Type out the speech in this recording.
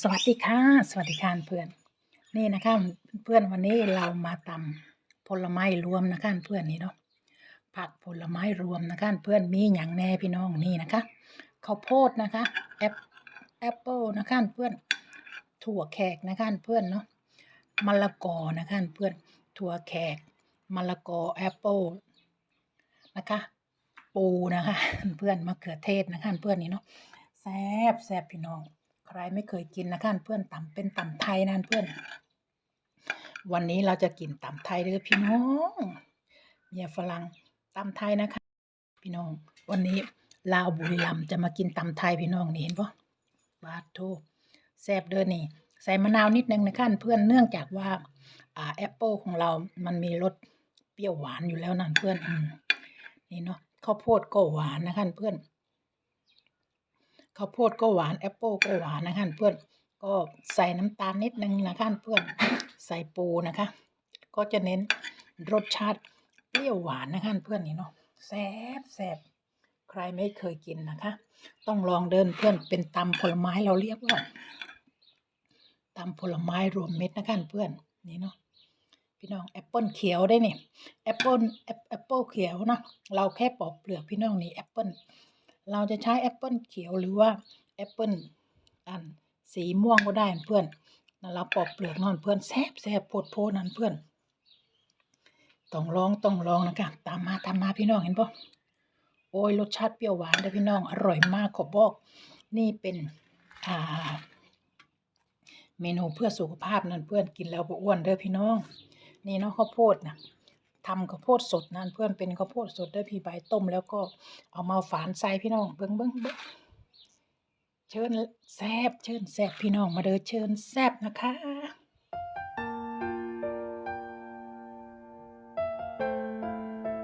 สวัสดีค่ะ สวัสดีค่ะเพื่อน นี่นะคะเพื่อนวันนี้เรามาตำผลไม้รวมนะคะเพื่อนนี่เนาะ ผักผลไม้รวมนะคะเพื่อนมีอย่างแน่พี่น้องนี่นะคะข้าวโพดนะคะแอปแอปเปิลนะคะเพื่อน ถั่วแขกนะคะเพื่อนเนาะ มะละกอนะคะเพื่อน ถั่วแขก มะละกอแอปเปิลนะคะ ปูนะคะเพื่อนมะเขือเทศนะคะเพื่อนนี่เนาะแซบแซบพี่น้อง ใครไม่เคยกินนะคะเพื่อนตำเป็นตำไทยนั่นเพื่อน วันนี้เราจะกินตำไทยเด้อพี่น้องเมียฝรั่งตำไทยนะคะ พี่น้อง วันนี้ลาวบุรีรัมย์จะมากินตำไทยพี่น้องนี่เห็นปะบาดโทแซ่บเด้อนี่ ใส่มะนาวนิดนึงนะคะเพื่อนเนื่องจากว่าอ่าแอปเปิลของเรามันมีรสเปรี้ยวหวานอยู่แล้วนั่นเพื่อนอนี่เนาะข้าวโพดก็หวานนะคะเพื่อน ข้าวโพดก็หวานแอปเปิลก็หวานนะคะเพื่อนก็ใส่น้ำตาลนิดนึงนะคะเพื่อนใส่ปูนะคะ ก็จะเน้นรสชาติเปรี้ยวหวานนะคะเพื่อนนี่เนาะแซ่บแซ่บใครไม่เคยกินนะคะ ต้องลองเดินเพื่อนเป็นตำผลไม้เราเรียกว่าตำผลไม้รวมเม็ดนะคะเพื่อนนี่เนาะพี่น้องแอปเปิลเขียวได้เนี่ยแอปเปิลแอปเปิลเขียวนะเราแค่ปอกเปลือกพี่น้องนี่แอปเปิล เราจะใช้แอปเปิลเขียวหรือว่าแอปเปิลอันสีม่วงก็ได้เพื่อนนั่นเราปอกเปลือกนอนเพื่อนแซบแซบโพดโพดนั่นเพื่อนต้องลองต้องลองนะคะตามมาตามมาพี่น้องเห็นปะโอ้ยรสชาติเปรี้ยวหวานเด้อพี่น้องอร่อยมากขอบอก นี่เป็นอ่าเมนูเพื่อสุขภาพนั่นเพื่อนกินแล้วบ่อ้วนเด้อพี่น้อง นี่เนาะข้าวโพดนะ ทำข้าวโพดสดนั่นเพื่อนเป็นข้าวโพดสดเด้อพี่ใบต้ม แล้วก็เอามาฝานใส่พี่น้องเบิ้งเบิ้งเบิ้งเชิญแซบเชิญแซบพี่น้องมาเด้อเชิญแซบนะคะ